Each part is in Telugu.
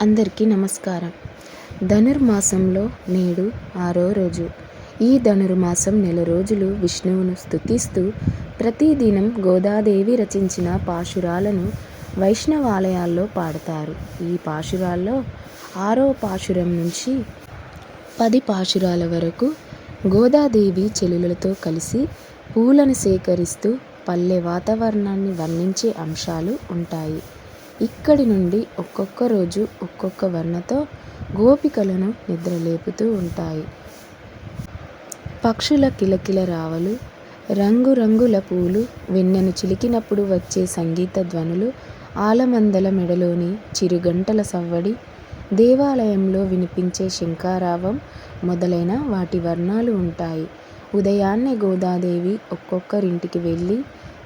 అందరికీ నమస్కారం. ధనుర్మాసంలో నేడు ఆరో రోజు. ఈ ధనుర్మాసం నెల రోజులు విష్ణువును స్తుతిస్తూ ప్రతిదినం గోదాదేవి రచించిన పాశురాలను వైష్ణవాలయాల్లో పాడతారు. ఈ పాశురాల్లో ఆరో పాశురం నుంచి పది పాశురాల వరకు గోదాదేవి చెలులతో కలిసి పూలను సేకరిస్తూ పల్లె వాతావరణాన్ని వర్ణించే అంశాలు ఉంటాయి. ఇక్కడి నుండి ఒక్కొక్క రోజు ఒక్కొక్క వర్ణతో గోపికలను నిద్రలేపుతూ ఉంటాయి. పక్షుల కిలకిల రావలు రంగురంగుల పూలు వెన్నెను చిలికినప్పుడు వచ్చే సంగీత ధ్వనులు ఆలమందల మెడలోని చిరుగంటల సవ్వడి దేవాలయంలో వినిపించే శంఖారావం మొదలైన వాటి వర్ణాలు ఉంటాయి. ఉదయాన్నే గోదాదేవి ఒక్కొక్కరింటికి వెళ్ళి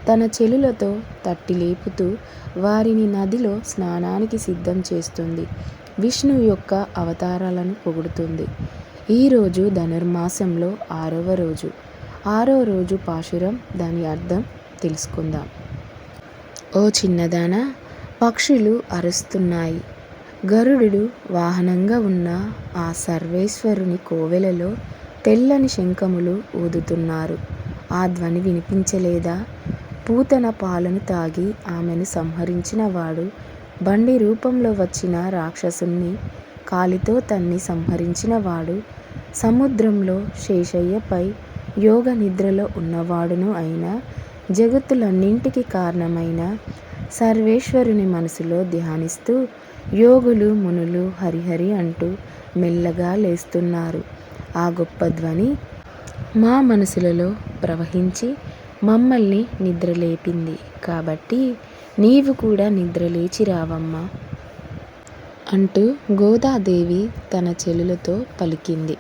తన చెలులతో తట్టి లేపుతూ వారిని నదిలో స్నానానికి సిద్ధం చేస్తుంది. విష్ణువు యొక్క అవతారాలను పొగుడుతుంది. ఈరోజు ధనుర్మాసంలో ఆరవ రోజు. ఆరో రోజు పాశురం దాని అర్థం తెలుసుకుందాం. ఓ చిన్నదాన పక్షులు అరుస్తున్నాయి. గరుడు వాహనంగా ఉన్న ఆ సర్వేశ్వరుని కోవెలలో తెల్లని శంఖములు ఊదుతున్నారు. ఆ ధ్వని వినిపించలేదా? పూతన పాలను తాగి ఆమెను సంహరించిన వాడు బండి రూపంలో వచ్చిన రాక్షసుణ్ణి కాలితో తన్ని సంహరించిన వాడు సముద్రంలో శేషయ్యపై యోగ నిద్రలో ఉన్నవాడును అయిన జగత్తులన్నింటికి కారణమైన సర్వేశ్వరుని మనసులో ధ్యానిస్తూ యోగులు మునులు హరిహరి అంటూ మెల్లగా లేస్తున్నారు. ఆ గొప్ప ధ్వని మా మనసులలో ప్రవహించి మమ్మల్ని నిద్రలేపింది కాబట్టి నీవు కూడా నిద్రలేచి రావమ్మా అంటూ గోదాదేవి తన చెలులతో పలికింది.